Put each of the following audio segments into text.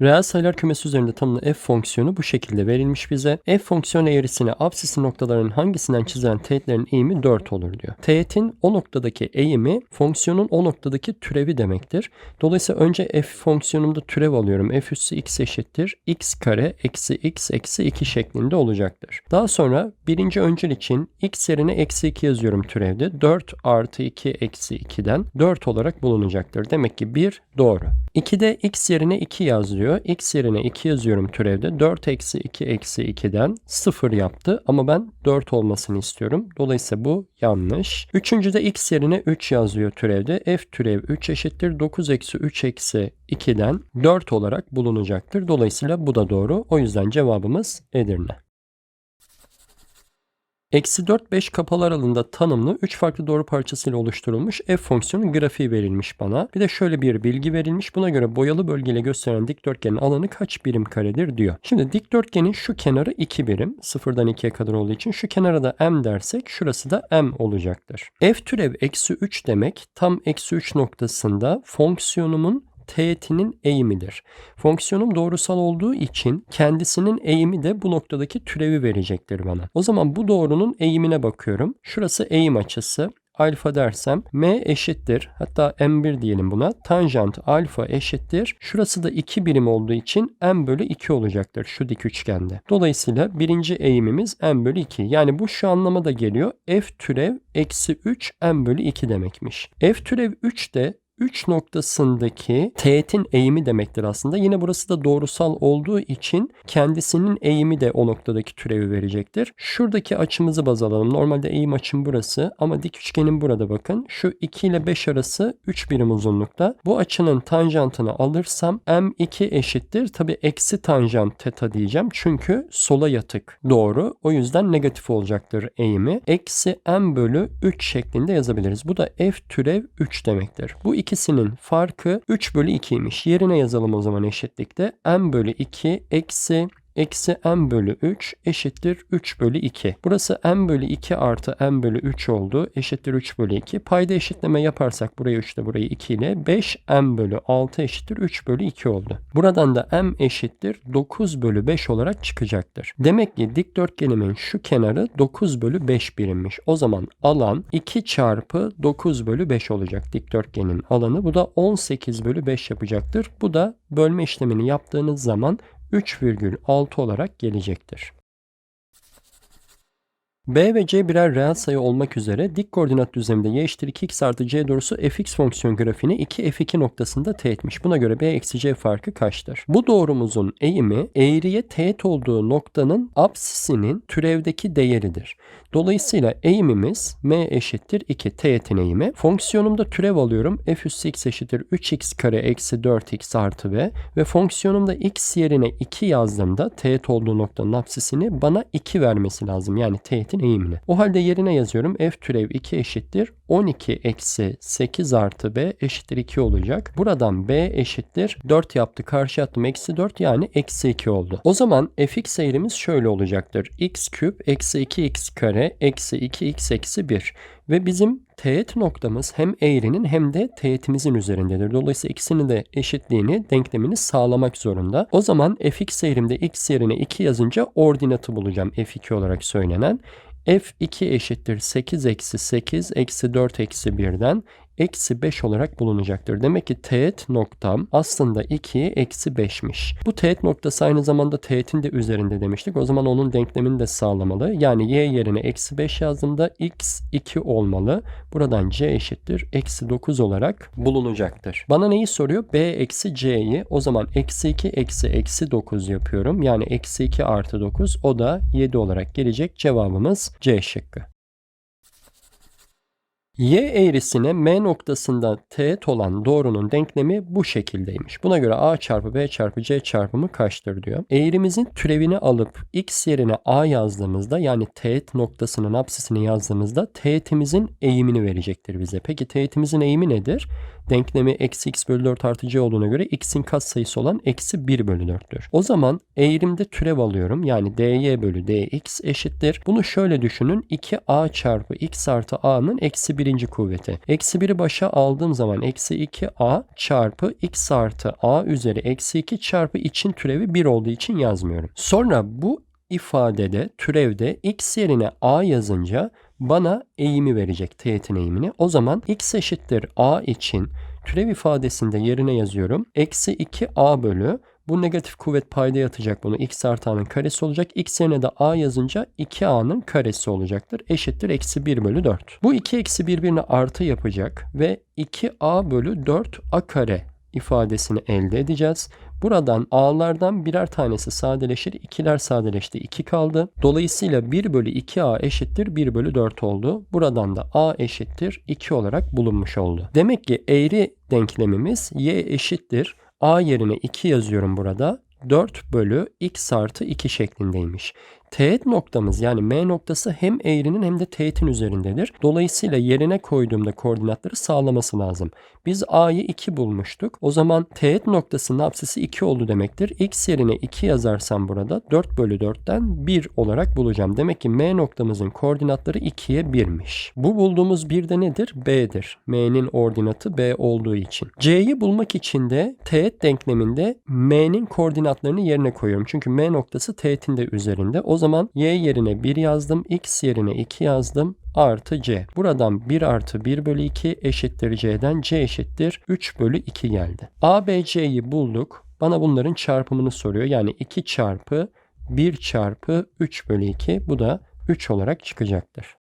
Reel sayılar kümesi üzerinde tanımlı f fonksiyonu bu şekilde verilmiş bize. f fonksiyon eğrisine absisi noktaların hangisinden çizilen teğetlerin eğimi 4 olur diyor. Teğetin o noktadaki eğimi fonksiyonun o noktadaki türevi demektir. Dolayısıyla önce f fonksiyonumda türev alıyorum. f üssü x eşittir x kare eksi x eksi 2 şeklinde olacaktır. Daha sonra birinci öncül için x yerine eksi 2 yazıyorum türevde. 4 artı 2 eksi 2'den 4 olarak bulunacaktır. Demek ki 1 doğru. 2'de x yerine 2 yazıyor. x yerine 2 yazıyorum türevde. 4 eksi 2 eksi 2'den 0 yaptı ama ben 4 olmasını istiyorum. Dolayısıyla bu yanlış. Üçüncüde x yerine 3 yazıyor türevde. f türev 3 eşittir. 9 eksi 3 eksi 2'den 4 olarak bulunacaktır. Dolayısıyla bu da doğru. O yüzden cevabımız Edirne. Eksi 4, 5 kapalı aralığında tanımlı 3 farklı doğru parçasıyla oluşturulmuş f fonksiyonu grafiği verilmiş bana. Bir de şöyle bir bilgi verilmiş. Buna göre boyalı bölgeyle gösteren dikdörtgenin alanı kaç birim karedir diyor. Şimdi dikdörtgenin şu kenarı 2 birim. Sıfırdan 2'ye kadar olduğu için şu kenara da m dersek şurası da m olacaktır. f türev eksi 3 demek tam eksi 3 noktasında fonksiyonumun teğetinin eğimidir. Fonksiyonum doğrusal olduğu için kendisinin eğimi de bu noktadaki türevi verecektir bana. O zaman bu doğrunun eğimine bakıyorum. Şurası eğim açısı alfa dersem m eşittir hatta m1 diyelim buna tanjant alfa eşittir. Şurası da 2 birim olduğu için m bölü 2 olacaktır şu dik üçgende. Dolayısıyla birinci eğimimiz m bölü 2. Yani bu şu anlama da geliyor. f türev eksi 3 m bölü 2 demekmiş. f türev 3 de 3 noktasındaki teğetin eğimi demektir aslında. Yine burası da doğrusal olduğu için kendisinin eğimi de o noktadaki türevi verecektir. Şuradaki açımızı baz alalım. Normalde eğim açım burası ama dik üçgenin burada bakın. Şu 2 ile 5 arası 3 birim uzunlukta. Bu açının tanjantını alırsam m2 eşittir. Tabi eksi tanjant teta diyeceğim. Çünkü sola yatık doğru. O yüzden negatif olacaktır eğimi. Eksi m bölü 3 şeklinde yazabiliriz. Bu da f türev 3 demektir. Bu iki ikisinin farkı 3 bölü 2'ymiş. Yerine yazalım o zaman eşitlikte. m bölü 2 eksi eksi m bölü 3 eşittir 3 bölü 2. Burası m bölü 2 artı m bölü 3 oldu. Eşittir 3 bölü 2. Payda eşitleme yaparsak burayı 3 ile burayı 2 ile 5 m bölü 6 eşittir 3 bölü 2 oldu. Buradan da m eşittir 9 bölü 5 olarak çıkacaktır. Demek ki dikdörtgenimin şu kenarı 9 bölü 5 birimmiş. O zaman alan 2 çarpı 9 bölü 5 olacak dikdörtgenin alanı. Bu da 18 bölü 5 yapacaktır. Bu da bölme işlemini yaptığınız zaman 3,6 olarak gelecektir. B ve C birer reel sayı olmak üzere dik koordinat düzleminde y eşittir 2x artı c doğrusu fx fonksiyon grafiğini 2 f2 noktasında teğetmiş. Buna göre b eksi c farkı kaçtır? Bu doğrumuzun eğimi eğriye teğet olduğu noktanın apsisinin türevdeki değeridir. Dolayısıyla eğimimiz m eşittir 2 teğetin eğimi. Fonksiyonumda türev alıyorum. f üssü x eşittir 3x kare eksi 4x artı b ve fonksiyonumda x yerine 2 yazdığımda teğet olduğu noktanın apsisini bana 2 vermesi lazım. Yani teğetin eğimini. O halde yerine yazıyorum. f türev 2 eşittir 12 eksi 8 artı b eşittir 2 olacak. Buradan b eşittir 4 yaptı. Karşı attım eksi 4 yani eksi 2 oldu. O zaman fx eğrimiz şöyle olacaktır. x küp eksi 2x kare eksi 2x eksi 1. Ve bizim teğet noktamız hem eğrinin hem de teğetimizin üzerindedir. Dolayısıyla ikisinin de eşitliğini, denklemini sağlamak zorunda. O zaman fx eğrimde x yerine 2 yazınca ordinatı bulacağım f2 olarak söylenen f2 eşittir 8 eksi 8 eksi 4 eksi 1'den eksi 5 olarak bulunacaktır. Demek ki teğet noktam aslında 2'ye eksi 5'miş. Bu teğet noktası aynı zamanda teğetin de üzerinde demiştik. O zaman onun denklemini de sağlamalı. Yani y yerine eksi 5 yazdığımda x 2 olmalı. Buradan c eşittir eksi 9 olarak bulunacaktır. Bana neyi soruyor? b eksi c'yi. O zaman eksi 2 eksi eksi 9 yapıyorum. Yani eksi 2 artı 9 o da 7 olarak gelecek. Cevabımız C şıkkı. Y eğrisine M noktasında teğet olan doğrunun denklemi bu şekildeymiş. Buna göre A çarpı B çarpı C çarpımı kaçtır diyor. Eğrimizin türevini alıp X yerine A yazdığımızda yani teğet noktasının apsisini yazdığımızda teğetimizin eğimini verecektir bize. Peki teğetimizin eğimi nedir? Denklemi eksi x bölü 4 artı c olduğuna göre x'in katsayısı olan eksi 1 bölü 4'tür. O zaman eğrimde türev alıyorum. Yani dy bölü dx eşittir. Bunu şöyle düşünün. 2a çarpı x artı a'nın eksi 1'i birinci kuvveti. Eksi 1'i başa aldığım zaman eksi 2a çarpı x artı a üzeri eksi 2 çarpı için türevi 1 olduğu için yazmıyorum. Sonra bu ifadede türevde x yerine a yazınca bana eğimi verecek teğetin eğimini. O zaman x eşittir a için türev ifadesinde yerine yazıyorum. Eksi 2a bölü bu negatif kuvvet payda yatacak bunu. x artı a'nın karesi olacak. x yerine de a yazınca 2a'nın karesi olacaktır. Eşittir eksi 1 bölü 4. Bu 2 eksi birbirine artı yapacak ve 2a bölü 4 a kare ifadesini elde edeceğiz. Buradan a'lardan birer tanesi sadeleşir. 2'ler sadeleşti. 2 kaldı. Dolayısıyla 1 bölü 2a eşittir 1 bölü 4 oldu. Buradan da a eşittir 2 olarak bulunmuş oldu. Demek ki eğri denklemimiz y eşittir. a yerine 2 yazıyorum burada. 4 bölü x artı 2 şeklindeymiş. Teğet noktamız yani M noktası hem eğrinin hem de teğetin üzerindedir. Dolayısıyla yerine koyduğumda koordinatları sağlaması lazım. Biz A'yı 2 bulmuştuk. O zaman teğet noktasının apsisi 2 oldu demektir. X yerine 2 yazarsam burada 4 bölü 4'ten 1 olarak bulacağım. Demek ki M noktamızın koordinatları 2'ye 1'miş. Bu bulduğumuz 1 de nedir? B'dir. M'nin ordinatı B olduğu için. C'yi bulmak için de teğet denkleminde M'nin koordinatlarını yerine koyuyorum. Çünkü M noktası teğetin de üzerinde. O zaman y yerine 1 yazdım. x yerine 2 yazdım. Artı c. Buradan 1 artı 1 bölü 2 eşittir c'den c eşittir 3 bölü 2 geldi. a, b, c'yi bulduk. Bana bunların çarpımını soruyor. Yani 2 çarpı 1 çarpı 3 bölü 2. Bu da 3 olarak çıkacaktır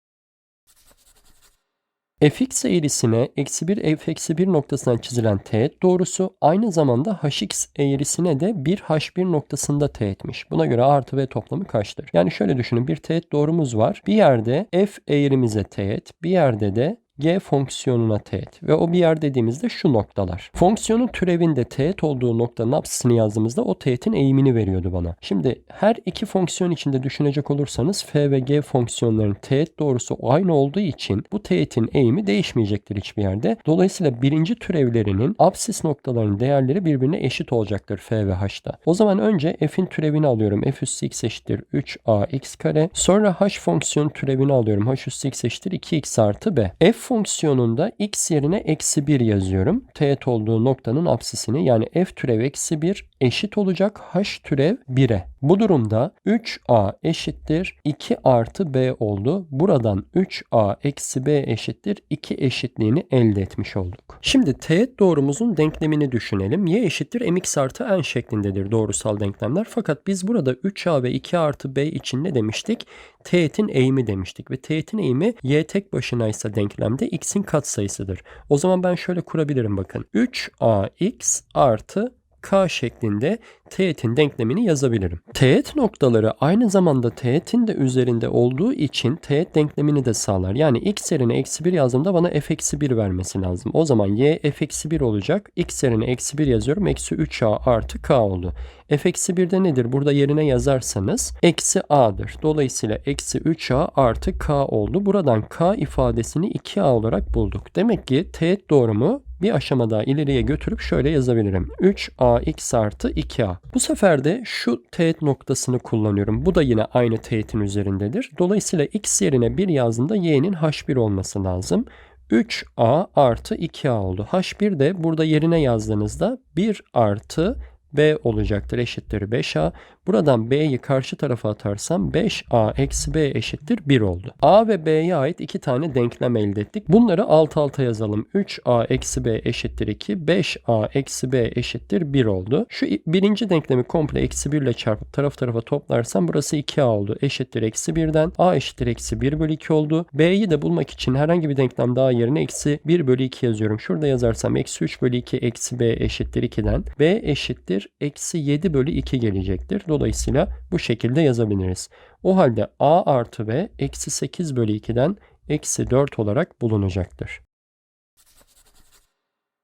fx eğrisine eksi 1 f eksi 1 noktasından çizilen teğet doğrusu aynı zamanda hx eğrisine de bir h1 noktasında teğetmiş. Buna göre artı ve toplamı kaçtır? Yani şöyle düşünün bir teğet doğrumuz var. Bir yerde f eğrimize teğet, bir yerde de g fonksiyonuna teğet ve o bir yer dediğimizde şu noktalar. Fonksiyonun türevinde teğet olduğu noktanın apsisini yazdığımızda o teğetin eğimini veriyordu bana. Şimdi her iki fonksiyon içinde düşünecek olursanız f ve g fonksiyonların teğet doğrusu aynı olduğu için bu teğetin eğimi değişmeyecektir hiçbir yerde. Dolayısıyla birinci türevlerinin apsis noktalarının değerleri birbirine eşit olacaktır f ve h'ta. O zaman önce f'in türevini alıyorum. f üssü x eşittir 3ax kare. Sonra h fonksiyon türevini alıyorum. h üssü x eşittir 2x artı b. f fonksiyonunda x yerine eksi 1 yazıyorum. Teğet olduğu noktanın apsisini yani f türev eksi 1 eşit olacak h türev 1'e. Bu durumda 3a eşittir 2 artı b oldu. Buradan 3a eksi b eşittir 2 eşitliğini elde etmiş olduk. Şimdi teğet doğrumuzun denklemini düşünelim. y eşittir mx artı n şeklindedir doğrusal denklemler. Fakat biz burada 3a ve 2 artı b için ne demiştik? Teğetin eğimi demiştik ve teğetin eğimi y tek başınaysa denklemde x'in katsayısıdır. O zaman ben şöyle kurabilirim bakın. 3ax artı k şeklinde teğetin denklemini yazabilirim. Teğet noktaları aynı zamanda teğetin de üzerinde olduğu için teğet denklemini de sağlar. Yani x yerine eksi 1 yazdığımda bana f eksi 1 vermesi lazım. O zaman y f eksi 1 olacak. x yerine eksi 1 yazıyorum. Eksi 3a artı k oldu. f eksi 1 de nedir? Burada yerine yazarsanız eksi a'dır. Dolayısıyla eksi 3a artı k oldu. Buradan k ifadesini 2a olarak bulduk. Demek ki teğet doğrumu bir aşama daha ileriye götürüp şöyle yazabilirim. 3ax artı 2a. Bu sefer de şu teğet noktasını kullanıyorum. Bu da yine aynı teğetin üzerindedir. Dolayısıyla x yerine 1 yazdığımda y'nin h1 olması lazım. 3a artı 2a oldu. h1 de burada yerine yazdığınızda 1 artı b olacaktır eşittir 5a. Buradan b'yi karşı tarafa atarsam 5a eksi b eşittir 1 oldu. a ve b'ye ait iki tane denklem elde ettik. Bunları alt alta yazalım. 3a eksi b eşittir 2. 5a eksi b eşittir 1 oldu. Şu birinci denklemi komple eksi 1 ile çarpıp taraf tarafa toplarsam burası 2a oldu. Eşittir eksi 1'den. a eşittir eksi 1 bölü 2 oldu. b'yi de bulmak için herhangi bir denklem daha yerine eksi 1 bölü 2 yazıyorum. Şurada yazarsam eksi 3 bölü 2 eksi b eşittir 2'den. b eşittir eksi 7 bölü 2 gelecektir. Dolayısıyla bu şekilde yazabiliriz. O halde a artı b eksi 8 bölü 2'den eksi 4 olarak bulunacaktır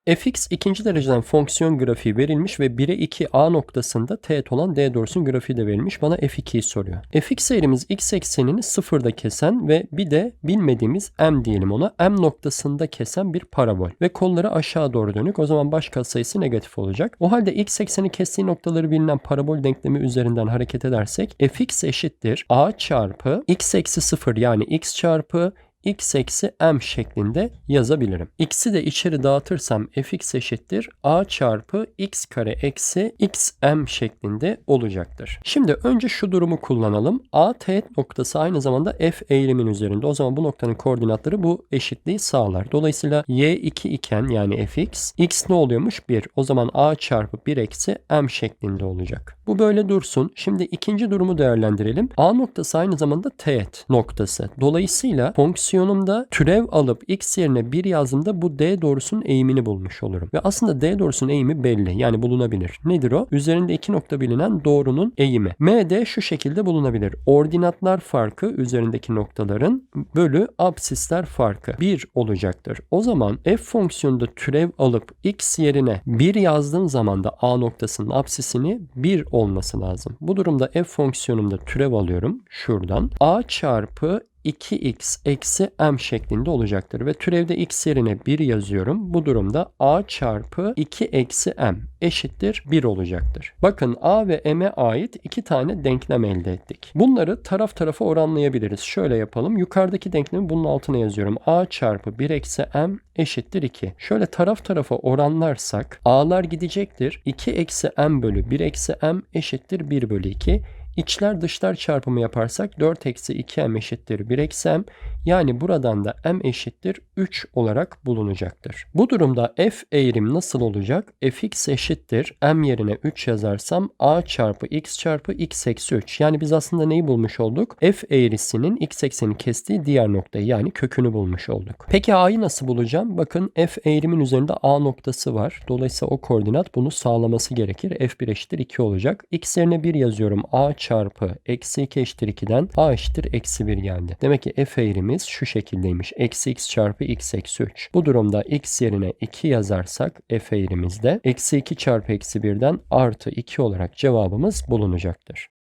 fx ikinci dereceden fonksiyon grafiği verilmiş ve 1'e 2 a noktasında teğet olan d doğrusunun grafiği de verilmiş. Bana f2'yi soruyor. fx eğrimiz x eksenini sıfırda kesen ve bir de bilmediğimiz m diyelim ona m noktasında kesen bir parabol ve kolları aşağı doğru dönük. O zaman baş katsayısı negatif olacak. O halde x ekseni kestiği noktaları bilinen parabol denklemi üzerinden hareket edersek fx eşittir a çarpı x eksi 0 yani x çarpı x eksi m şeklinde yazabilirim. x'i de içeri dağıtırsam fx eşittir a çarpı x kare eksi xm şeklinde olacaktır. Şimdi önce şu durumu kullanalım. a teğet noktası aynı zamanda f eğrimin üzerinde. O zaman bu noktanın koordinatları bu eşitliği sağlar. Dolayısıyla y 2 iken yani fx x ne oluyormuş? 1. O zaman a çarpı 1 eksi m şeklinde olacak. Bu böyle dursun. Şimdi ikinci durumu değerlendirelim. A noktası aynı zamanda teğet noktası. Dolayısıyla fonksiyonumda türev alıp x yerine 1 yazdığımda bu d doğrusunun eğimini bulmuş olurum. Ve aslında d doğrusunun eğimi belli. Yani bulunabilir. Nedir o? Üzerinde iki nokta bilinen doğrunun eğimi. MD şu şekilde bulunabilir. Ordinatlar farkı üzerindeki noktaların bölü absisler farkı 1 olacaktır. O zaman f fonksiyonunda türev alıp x yerine 1 yazdığım zaman da a noktasının absisini 1 olması lazım. Bu durumda f fonksiyonumda türev alıyorum şuradan. a çarpı 2x eksi m şeklinde olacaktır. Ve türevde x yerine 1 yazıyorum. Bu durumda a çarpı 2 eksi m eşittir 1 olacaktır. Bakın a ve m'e ait iki tane denklem elde ettik. Bunları taraf tarafa oranlayabiliriz. Şöyle yapalım. Yukarıdaki denklemi bunun altına yazıyorum. a çarpı 1 eksi m eşittir 2. Şöyle taraf tarafa oranlarsak a'lar gidecektir. 2 eksi m bölü 1 eksi m eşittir 1 bölü 2. İçler dışlar çarpımı yaparsak 4 eksi 2m eşittir 1 eksi m. Yani buradan da m eşittir 3 olarak bulunacaktır. Bu durumda f eğrim nasıl olacak? fx eşittir m yerine 3 yazarsam a çarpı x çarpı x eksi 3. Yani biz aslında neyi bulmuş olduk? f eğrisinin x ekseni kestiği diğer noktayı yani kökünü bulmuş olduk. Peki a'yı nasıl bulacağım? Bakın f eğrimin üzerinde a noktası var. Dolayısıyla o koordinat bunu sağlaması gerekir. f1 eşittir 2 olacak. x yerine 1 yazıyorum. a çarpı eksi 2 eşittir 2'den a eşittir eksi 1 geldi. Demek ki f eğrimiz şu şekildeymiş. Eksi x çarpı x eksi 3. Bu durumda x yerine 2 yazarsak f eğrimizde eksi 2 çarpı eksi 1'den artı 2 olarak cevabımız bulunacaktır.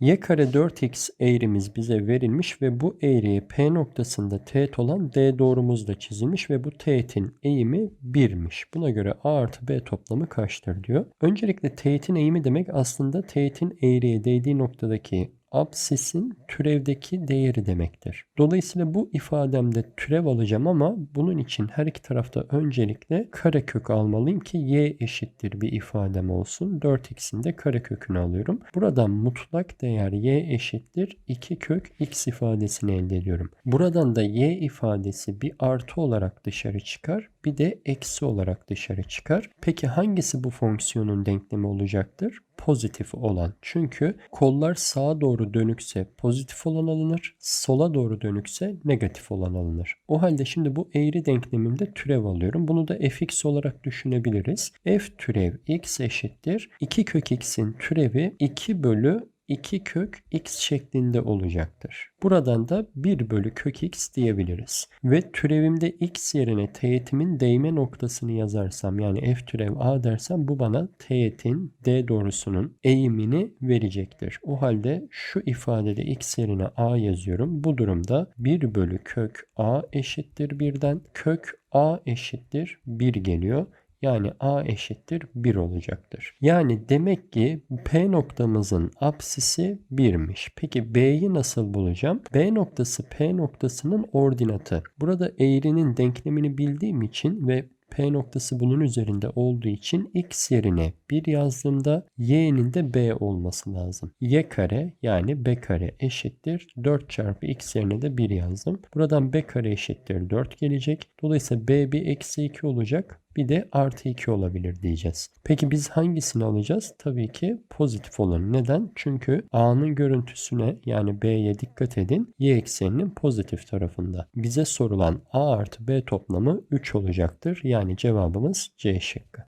Y kare 4x eğrimiz bize verilmiş ve bu eğriye P noktasında teğet olan D doğrumuz da çizilmiş ve bu teğetin eğimi 1'miş. Buna göre A artı B toplamı kaçtır diyor. Öncelikle teğetin eğimi demek aslında teğetin eğriye değdiği noktadaki absisin türevdeki değeri demektir. Dolayısıyla bu ifademde türev alacağım ama bunun için her iki tarafta öncelikle karekök almalıyım ki y eşittir bir ifadem olsun. 4x'in de karekökünü alıyorum. Buradan mutlak değer y eşittir 2 kök x ifadesini elde ediyorum. Buradan da y ifadesi bir artı olarak dışarı çıkar bir de eksi olarak dışarı çıkar. Peki hangisi bu fonksiyonun denklemi olacaktır? Pozitif olan. Çünkü kollar sağa doğru dönükse pozitif olan alınır, sola doğru dönükse negatif olan alınır. O halde şimdi bu eğri denklemimde türev alıyorum. Bunu da fx olarak düşünebiliriz. f türev x eşittir. 2 kök x'in türevi 2 bölü 2 kök x şeklinde olacaktır. Buradan da 1 bölü kök x diyebiliriz. Ve türevimde x yerine teğetimin değme noktasını yazarsam yani f türev a dersem bu bana teğetin d doğrusunun eğimini verecektir. O halde şu ifadede x yerine a yazıyorum. Bu durumda 1 bölü kök a eşittir 1'den kök a eşittir 1 geliyor. Yani a eşittir 1 olacaktır. Yani demek ki P noktamızın apsisi 1'miş. Peki B'yi nasıl bulacağım? B noktası P noktasının ordinatı. Burada eğrinin denklemini bildiğim için ve P noktası bunun üzerinde olduğu için x yerine 1 yazdığımda y'nin de b olması lazım. y kare yani b kare eşittir 4 çarpı x yerine de 1 yazdım. Buradan b kare eşittir 4 gelecek. Dolayısıyla b bir eksi 2 olacak bir de artı 2 olabilir diyeceğiz. Peki biz hangisini alacağız? Tabii ki pozitif olanı. Neden? Çünkü A'nın görüntüsüne yani B'ye dikkat edin. Y ekseninin pozitif tarafında. Bize sorulan A artı B toplamı 3 olacaktır. Yani cevabımız C şıkkı.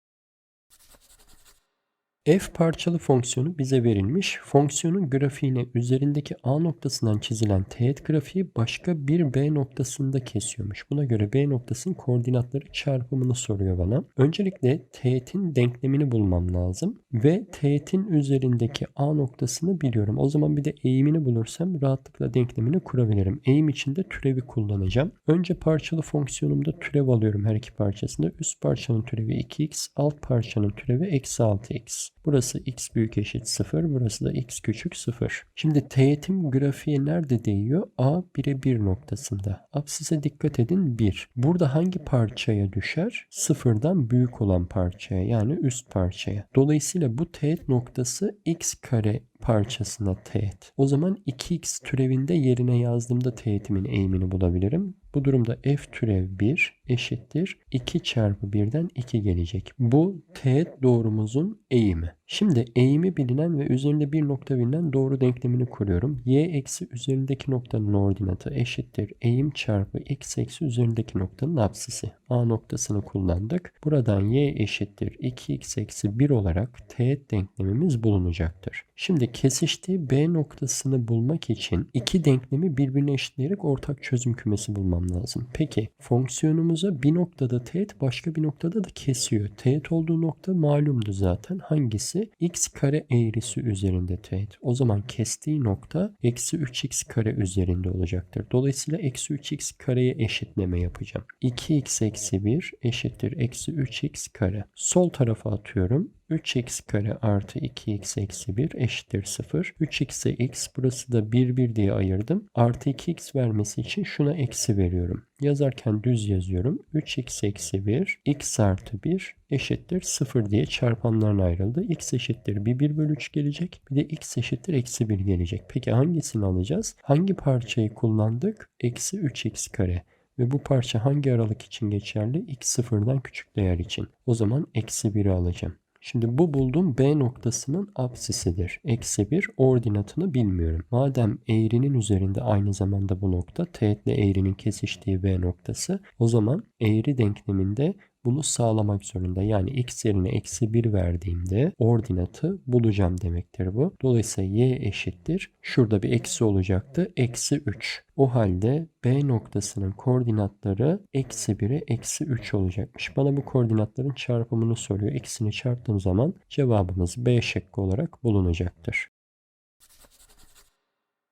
F parçalı fonksiyonu bize verilmiş. Fonksiyonun grafiğine üzerindeki A noktasından çizilen teğet grafiği başka bir B noktasında kesiyormuş. Buna göre B noktasının koordinatları çarpımını soruyor bana. Öncelikle teğetin denklemini bulmam lazım. Ve teğetin üzerindeki A noktasını biliyorum. O zaman bir de eğimini bulursam rahatlıkla denklemini kurabilirim. Eğim için de türevi kullanacağım. Önce parçalı fonksiyonumda türev alıyorum her iki parçasında. Üst parçanın türevi 2x, alt parçanın türevi eksi 6x. Burası x büyük eşit 0. Burası da x küçük 0. Şimdi teğetim grafiğe nerede değiyor? A 1'e 1 noktasında. Apsise dikkat edin 1. Burada hangi parçaya düşer? Sıfırdan büyük olan parçaya yani üst parçaya. Dolayısıyla bu teğet noktası x kare parçasına teğet. O zaman 2x türevinde yerine yazdığımda teğetimin eğimini bulabilirim. Bu durumda f türev 1 eşittir 2 çarpı 1'den 2 gelecek. Bu teğet doğrumuzun eğimi. Şimdi eğimi bilinen ve üzerinde bir nokta bilinen doğru denklemini kuruyorum. y eksi üzerindeki noktanın ordinatı eşittir. Eğim çarpı x eksi üzerindeki noktanın apsisi. A noktasını kullandık. Buradan y eşittir 2x eksi 1 olarak teğet denklemimiz bulunacaktır. Şimdi kesiştiği B noktasını bulmak için iki denklemi birbirine eşitleyerek ortak çözüm kümesi bulmam lazım. Peki fonksiyonumuza bir noktada teğet başka bir noktada da kesiyor. Teğet olduğu nokta malumdu zaten. Hangisi? X kare eğrisi üzerinde teğet. O zaman kestiği nokta eksi 3x kare üzerinde olacaktır. Dolayısıyla eksi 3x kareye eşitleme yapacağım. 2x eksi 1 eşittir eksi 3x kare. Sol tarafa atıyorum. 3x kare artı 2x eksi 1 eşittir 0. 3x'e x burası da 1 1 diye ayırdım. Artı 2x vermesi için şuna eksi veriyorum. Yazarken düz yazıyorum. 3x eksi 1 x artı 1 eşittir 0 diye çarpanlarına ayrıldı. x eşittir bir 1 bölü 3 gelecek. Bir de x eşittir eksi 1 gelecek. Peki hangisini alacağız? Hangi parçayı kullandık? Eksi 3x kare. Ve bu parça hangi aralık için geçerli? x sıfırdan küçük değer için. O zaman eksi 1'i alacağım. Şimdi bu bulduğum B noktasının apsisidir. Eksi 1 ordinatını bilmiyorum. Madem eğrinin üzerinde aynı zamanda bu nokta teğetle eğrinin kesiştiği B noktası o zaman eğri denkleminde bunu sağlamak zorunda. Yani x yerine eksi 1 verdiğimde ordinatı bulacağım demektir bu. Dolayısıyla y eşittir. Şurada bir eksi olacaktı. Eksi 3. O halde B noktasının koordinatları eksi 1'e eksi 3 olacakmış. Bana bu koordinatların çarpımını soruyor. Eksini çarptığım zaman cevabımız B şıkkı olarak bulunacaktır.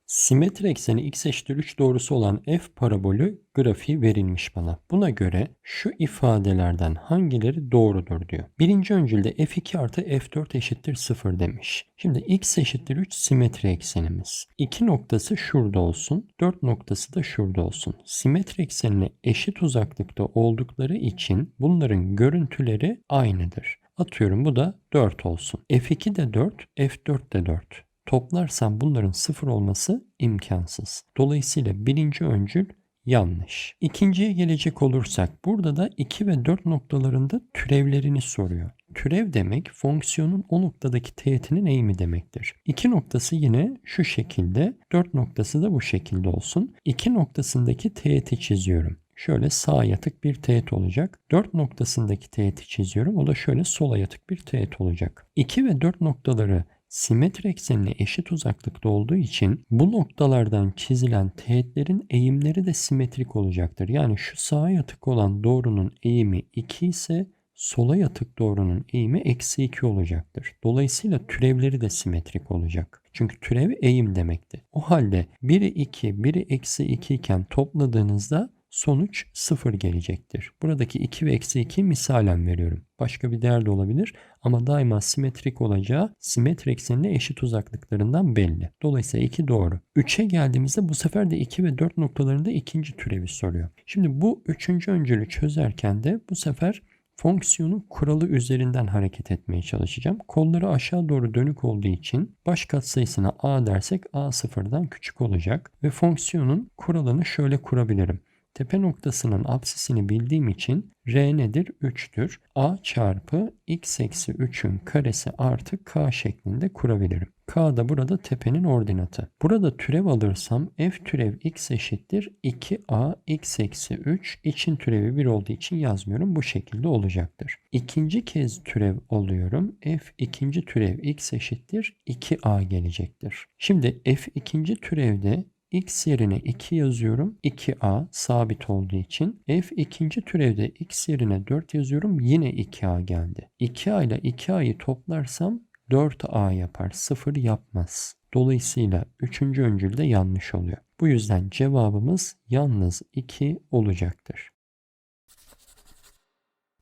Simetri ekseni x eşittir 3 doğrusu olan f parabolü grafiği verilmiş bana. Buna göre şu ifadelerden hangileri doğrudur diyor. Birinci öncülde f2 artı f4 eşittir 0 demiş. Şimdi x eşittir 3 simetri eksenimiz. 2 noktası şurada olsun. 4 noktası da şurada olsun. Simetri eksenine eşit uzaklıkta oldukları için bunların görüntüleri aynıdır. Atıyorum bu da 4 olsun. F2 de 4, F4 de 4 toplarsam bunların sıfır olması imkansız. Dolayısıyla birinci öncül yanlış. İkinciye gelecek olursak burada da 2 ve 4 noktalarında türevlerini soruyor. Türev demek fonksiyonun o noktadaki teğetinin eğimi demektir. 2 noktası yine şu şekilde, 4 noktası da bu şekilde olsun. 2 noktasındaki teğeti çiziyorum. Şöyle sağ yatık bir teğet olacak. 4 noktasındaki teğeti çiziyorum. O da şöyle sola yatık bir teğet olacak. 2 ve 4 noktaları simetri eksenine eşit uzaklıkta olduğu için bu noktalardan çizilen teğetlerin eğimleri de simetrik olacaktır. Yani şu sağa yatık olan doğrunun eğimi 2 ise sola yatık doğrunun eğimi eksi 2 olacaktır. Dolayısıyla türevleri de simetrik olacak. Çünkü türev eğim demekti. O halde biri 2, biri eksi 2 iken topladığınızda sonuç 0 gelecektir. Buradaki 2 ve eksi 2 misalen veriyorum. Başka bir değer de olabilir ama daima simetrik olacağı simetri eksenine eşit uzaklıklarından belli. Dolayısıyla 2 doğru. 3'e geldiğimizde bu sefer de 2 ve 4 noktalarında ikinci türevi soruyor. Şimdi bu üçüncü öncülü çözerken de bu sefer fonksiyonun kuralı üzerinden hareket etmeye çalışacağım. Kolları aşağı doğru dönük olduğu için baş katsayısına a dersek a sıfırdan küçük olacak ve fonksiyonun kuralını şöyle kurabilirim. Tepe noktasının apsisini bildiğim için r nedir? 3'tür. a çarpı x eksi 3'ün karesi artı k şeklinde kurabilirim. k da burada tepenin ordinatı. Burada türev alırsam f türev x eşittir 2a x eksi 3 için türevi 1 olduğu için yazmıyorum. Bu şekilde olacaktır. İkinci kez türev alıyorum. f ikinci türev x eşittir 2a gelecektir. Şimdi f ikinci türevde x yerine 2 yazıyorum. 2a sabit olduğu için. f ikinci türevde x yerine 4 yazıyorum. Yine 2a geldi. 2a ile 2a'yı toplarsam 4a yapar. 0 yapmaz. Dolayısıyla 3. öncülde yanlış oluyor. Bu yüzden cevabımız yalnız 2 olacaktır.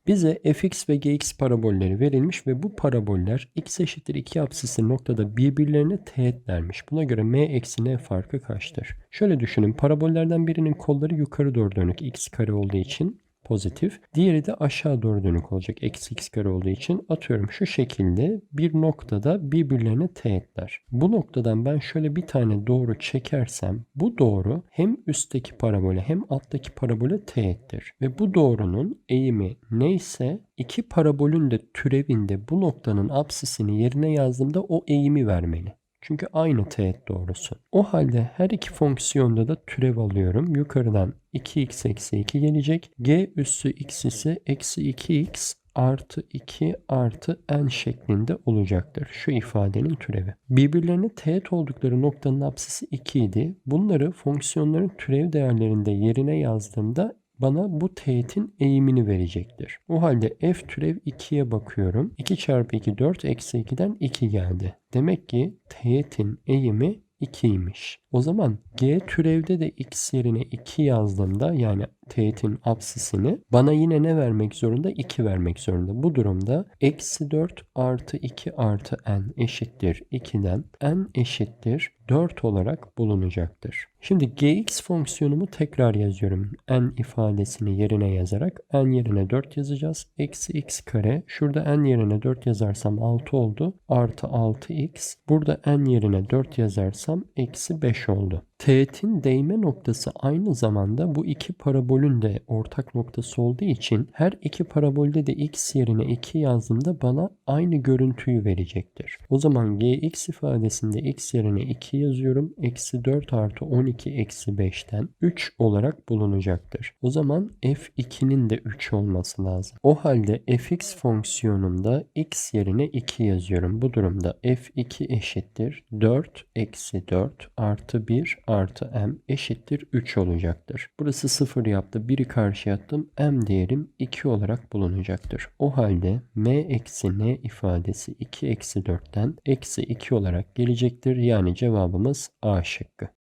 Bize fx ve gx parabolleri verilmiş ve bu paraboller x eşittir 2 apsisi noktada birbirlerine teğetlermiş. Buna göre m eksi n farkı kaçtır? Şöyle düşünün parabollerden birinin kolları yukarı doğru dönük x kare olduğu için pozitif. Diğeri de aşağı doğru dönük olacak. Eksi x kare olduğu için atıyorum şu şekilde bir noktada birbirlerine teğetler. Bu noktadan ben şöyle bir tane doğru çekersem bu doğru hem üstteki parabole hem alttaki parabole teğettir. Ve bu doğrunun eğimi neyse iki parabolün de türevinde bu noktanın apsisini yerine yazdığımda o eğimi vermeli. Çünkü aynı teğet doğrusu. O halde her iki fonksiyonda da türev alıyorum. Yukarıdan 2x eksi 2 gelecek. g üssü x ise eksi 2x artı 2 artı n şeklinde olacaktır. Şu ifadenin türevi. Birbirlerine teğet oldukları noktanın apsisi 2 idi. Bunları fonksiyonların türev değerlerinde yerine yazdığımda bana bu teğetin eğimini verecektir. O halde f türev 2'ye bakıyorum. 2 çarpı 2 4 eksi 2'den 2 geldi. Demek ki teğetin eğimi 2'ymiş. O zaman g türevde de x yerine 2 yazdığımda yani teğetin apsisini bana yine ne vermek zorunda? 2 vermek zorunda. Bu durumda eksi 4 artı 2 artı n eşittir 2'den n eşittir 4 olarak bulunacaktır. Şimdi gx fonksiyonumu tekrar yazıyorum. n ifadesini yerine yazarak n yerine 4 yazacağız. Eksi x kare. Şurada n yerine 4 yazarsam 6 oldu. Artı 6x. Burada n yerine 4 yazarsam eksi 5 oldu. Teğetin değme noktası aynı zamanda bu iki parabolün de ortak noktası olduğu için her iki parabolde de x yerine 2 yazdığımda bana aynı görüntüyü verecektir. O zaman gx ifadesinde x yerine 2 yazıyorum. Eksi 4 artı 12 eksi 5'ten 3 olarak bulunacaktır. O zaman f2'nin de 3 olması lazım. O halde fx fonksiyonumda x yerine 2 yazıyorum. Bu durumda f2 eşittir 4 eksi 4 artı 1 artı m eşittir 3 olacaktır. Burası 0 yaptı. 1'i karşıya attım. m değerim 2 olarak bulunacaktır. O halde m eksi n ifadesi 2 eksi 4'ten eksi 2 olarak gelecektir. Yani cevabımız A şıkkı.